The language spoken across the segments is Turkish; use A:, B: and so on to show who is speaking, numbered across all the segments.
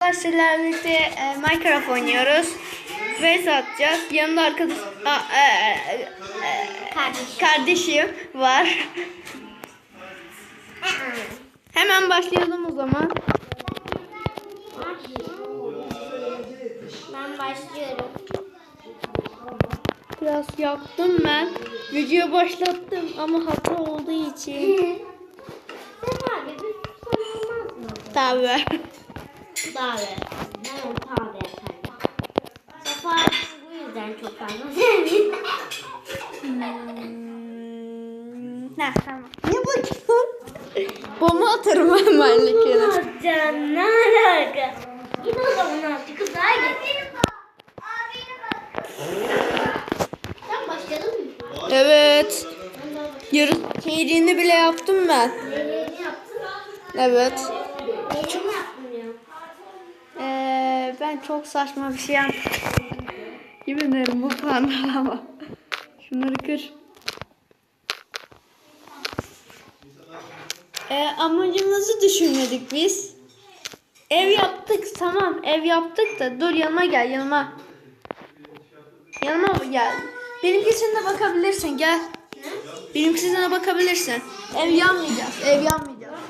A: Arkadaşlarla birlikte e, Minecraft oynuyoruz. Ve atacağız. Yanımda arkadaş Aa, e, e, e,
B: Kardeşim.
A: kardeşim var. Hemen başlayalım o zaman.
B: Ben başlıyorum.
A: Biraz yaktım ben. Video başlattım ama hata olduğu için.
B: Sen
A: Tabii.
B: Davet. Ben tabi efendim. Safa bu yüzden çok fazla sevmiyorum.
A: Ne tamam. Ne bakıyorsun? Bomba atarım hemen lekene.
B: Can ne alaka? Git o zaman artık kız daha git. Sen başladın mı?
A: Evet.
B: Ben daha başladım.
A: Yarı çeyreğini bile yaptım ben.
B: Neyini yaptın?
A: Evet. Ben çok saçma bir şey yaptım. Yemin ederim bu pandalama. Şunları kır. Ee, amacımızı düşünmedik biz. Ev yaptık tamam ev yaptık da dur yanıma gel yanıma. Yanıma gel. Benimkisine de bakabilirsin gel. Benimkisine de bakabilirsin. Ev yanmayacağız ev yanmayacağız.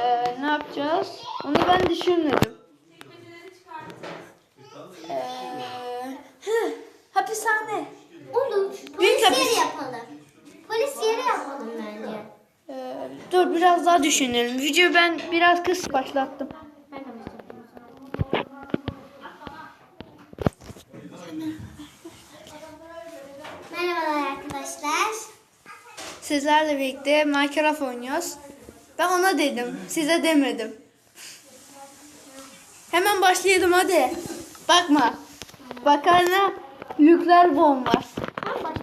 A: Ee, ne yapacağız? Onu ben düşünmedim. Büyük
B: Polis
A: hapis.
B: yeri yapalım. Polis yeri yapalım bence.
A: Ee, dur biraz daha düşünelim. Videoyu ben biraz kıs başlattım.
B: Merhabalar arkadaşlar.
A: Sizlerle birlikte Minecraft oynuyoruz. Ben ona dedim. Size demedim. Hemen başlayalım hadi. Bakma. Bakarına nükleer bomba.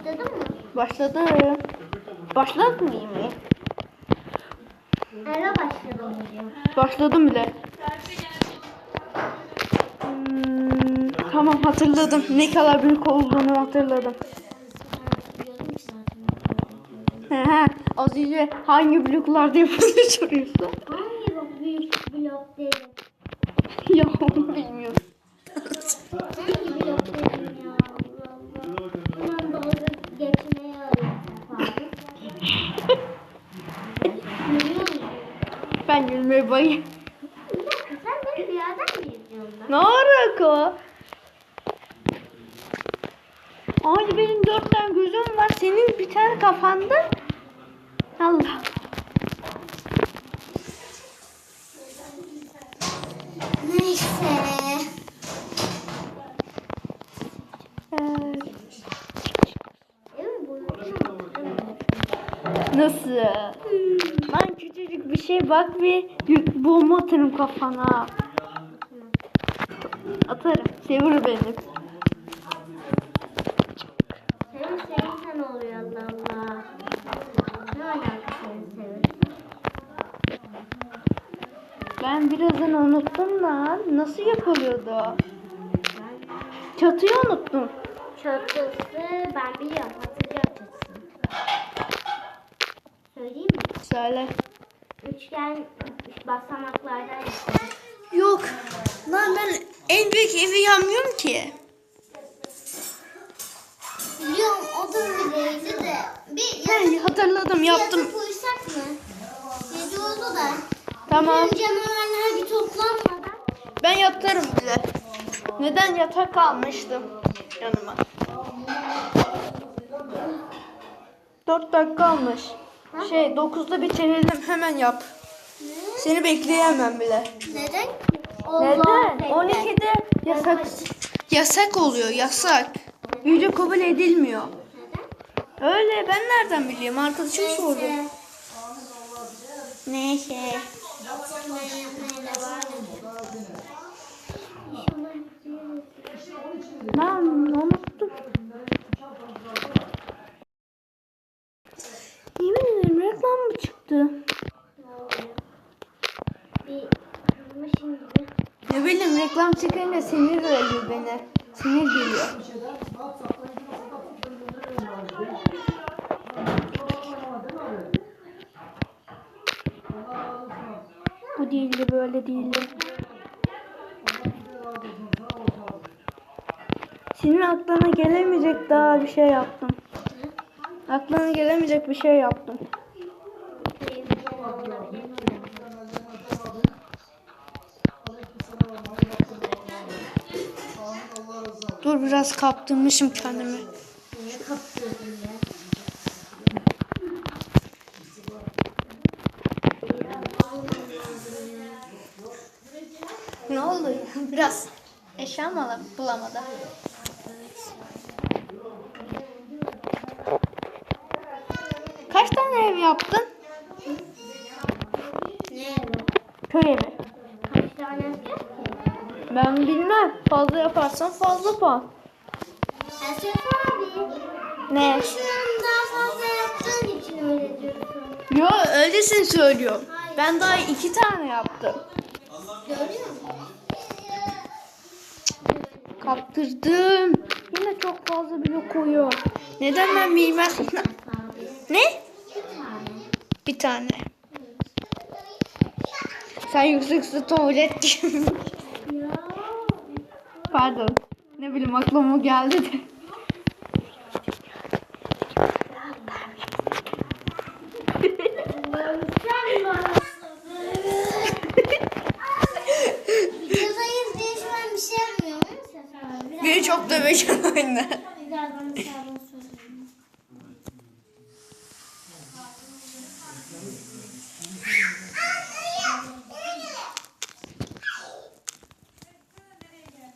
B: Başladın mı?
A: Başladı. Başlatmayayım mı?
B: Nerede başladım.
A: Başladım bile. Hmm, tamam hatırladım. Ne kadar büyük olduğunu hatırladım. He he. Az önce hangi bloklarda yapıldığını soruyorsun.
B: Hangi büyük blok dedim?
A: ya onu bilmiyorum. Ben gülmeye bayım.
B: Bir dakika sen beni bir yerden mi izliyorsun lan?
A: Ne alaka? Ay benim dört tane gözüm var. Senin bir tane kafanda. Allah.
B: Neyse.
A: Nasıl? Şey bak bir bomba atarım kafana. Atarım. Sevir beni.
B: Senin sevsen oluyor Allah Allah. Ne alaka senin sevin?
A: Ben birazını unuttum lan. Nasıl yapılıyordu? Çatıyı unuttum.
B: Çatısı ben biliyorum. Hatırlıyorum çatısını. Söyleyeyim mi?
A: Söyle.
B: Üçgen basamaklardan.
A: Yok. Lan ben en büyük evi yapmıyorum ki.
B: Biliyorum o da öyleydi de. Bir
A: He, hatırladım yaptım.
B: yatak uysak mı? Gece oldu da.
A: Tamam.
B: Tüm canavarlar bir toplanmadan.
A: Ben yatarım bile. Neden yatak almıştım yanıma? 4 dakika almış. Şey 9'da bitirelim hemen yap. Seni bekleyemem bile.
B: Neden?
A: Neden? 12'de yasak yasak oluyor yasak. Video kabul edilmiyor.
B: Neden?
A: Öyle ben nereden bileyim arkadaşım sordu.
B: Neyse. Ben
A: unuttum. Yemin ederim reklam mı çıktı?
B: Ne oluyor? Bir kızmışım gibi.
A: Ne bileyim reklam çıkınca sinir veriyor beni. Sinir geliyor. Bu değildi böyle değildi. Senin aklına gelemeyecek daha bir şey yaptım. Aklına gelemeyecek bir şey yaptım. Dur biraz kaptırmışım kendimi.
B: Niye kaptırdın ya?
A: Ne oldu ya? Biraz eşya mı bulamadı? Kaç tane ev yaptın?
B: Ne evi?
A: Köy evi.
B: Kaç tane yapacak ki?
A: Ben bilmem. Fazla yaparsan fazla puan.
B: Esef abi.
A: Ne?
B: Şunun daha fazla yaptığın için öyle diyorsun.
A: Yo öylesin söylüyorum. Ben daha iki tane yaptım.
B: Görüyor musun?
A: Kaptırdım. Yine çok fazla blok koyuyor. Neden ben bilmem. Ne?
B: Bir tane.
A: Bir tane. Sen yüksek tuvalet gibi.
B: Ya.
A: Pardon. Ne bileyim aklıma geldi de.
B: Sen bana Videodayız diye şu an bir şey yapmıyorum değil mi Sefer abi? Biraz
A: Biri çok dövecek oyunu.
B: Birazdan dışarıdan söyleyeyim.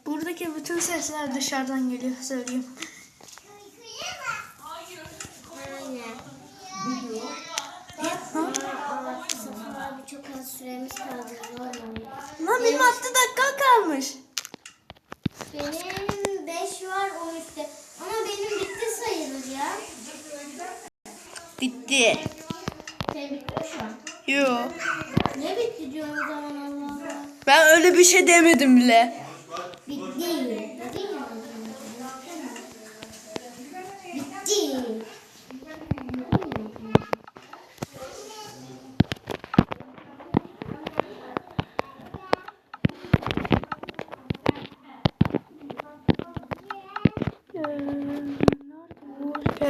A: Buradaki bütün sesler dışarıdan geliyor söyleyeyim.
B: Çok az süremiz kaldı.
A: Lan benim 6 dakika kalmış.
B: Benim 5 var o üstte. Ama benim bitti sayılır ya.
A: Bitti.
B: Senin bitti mi şu an?
A: Yo.
B: Ne bitti diyorsun o zaman Allah Allah.
A: Ben öyle bir şey demedim bile.
B: Bitti. Dedin ya. Bitti.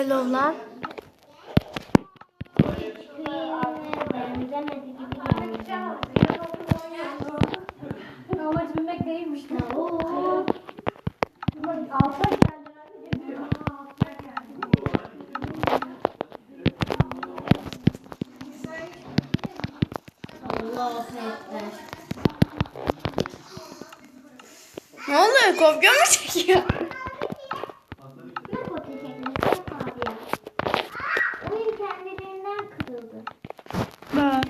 B: Geliyor.
C: Amaç bilmek değilmiş.
B: Ekber.
A: Ne oluyor? Kopya mı çekiyor?
B: Ne kopya çekmesi yok abi ya. Oyun kendiliğinden kırıldı.
A: Bak.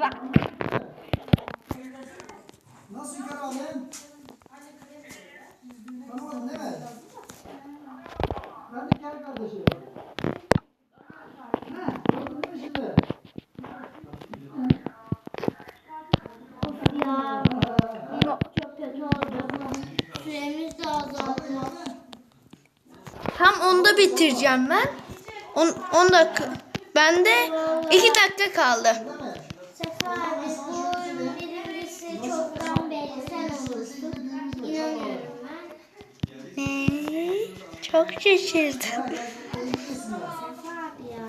A: Bak.
D: Nasıl yukarı alayım? Tanımadın değil mi? Ben de gel kardeşim. Ne? Gördün mü şimdi?
B: Ya çok kötü oldu. Süremiz de azaldı.
A: Tam onda bitireceğim ben. 10 dakika. Bende 2 dakika kaldı.
B: Sefa abi bu oyunun birincisi çoktan belli sen olursun. İnanıyorum ben.
A: Ee, çok şaşırdım.
B: Sefa abi ya.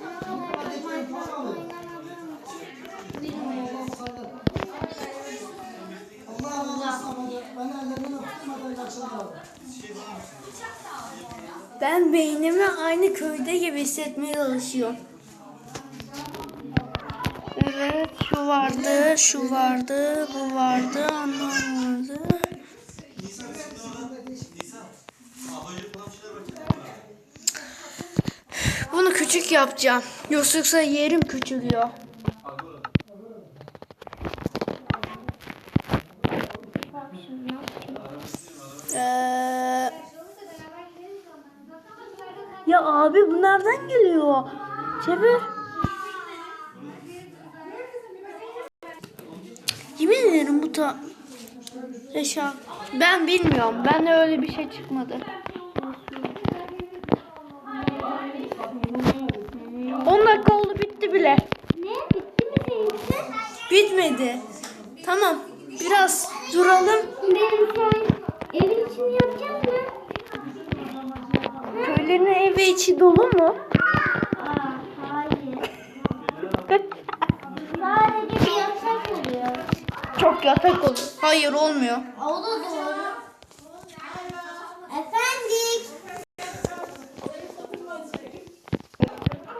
B: Ben o kadar Minecraft oynamadığım için bilmiyorum.
D: Allah razı olsun. Ben ellerinden öptüm hadi akşam kaldı.
A: Ben beynimi aynı köyde gibi hissetmeye çalışıyorum. Evet şu vardı, şu vardı, bu vardı, anlam vardı. Bunu küçük yapacağım. Yoksa yerim küçülüyor. Ee, abi bu nereden geliyor? Çevir. Yemin ederim bu ta... Reşat. Ben bilmiyorum. Ben de öyle bir şey çıkmadı.
B: 10 dakika oldu bitti bile. Ne?
A: Bitti mi benimki? Bitmedi. Tamam. Biraz duralım.
B: Ben sen evin içini yapacağım mı?
A: Köylerin evi içi dolu mu?
B: Aa, hayır. Sadece bir yatak oluyor.
A: Çok yatak olur. Hayır olmuyor.
B: O da doğru.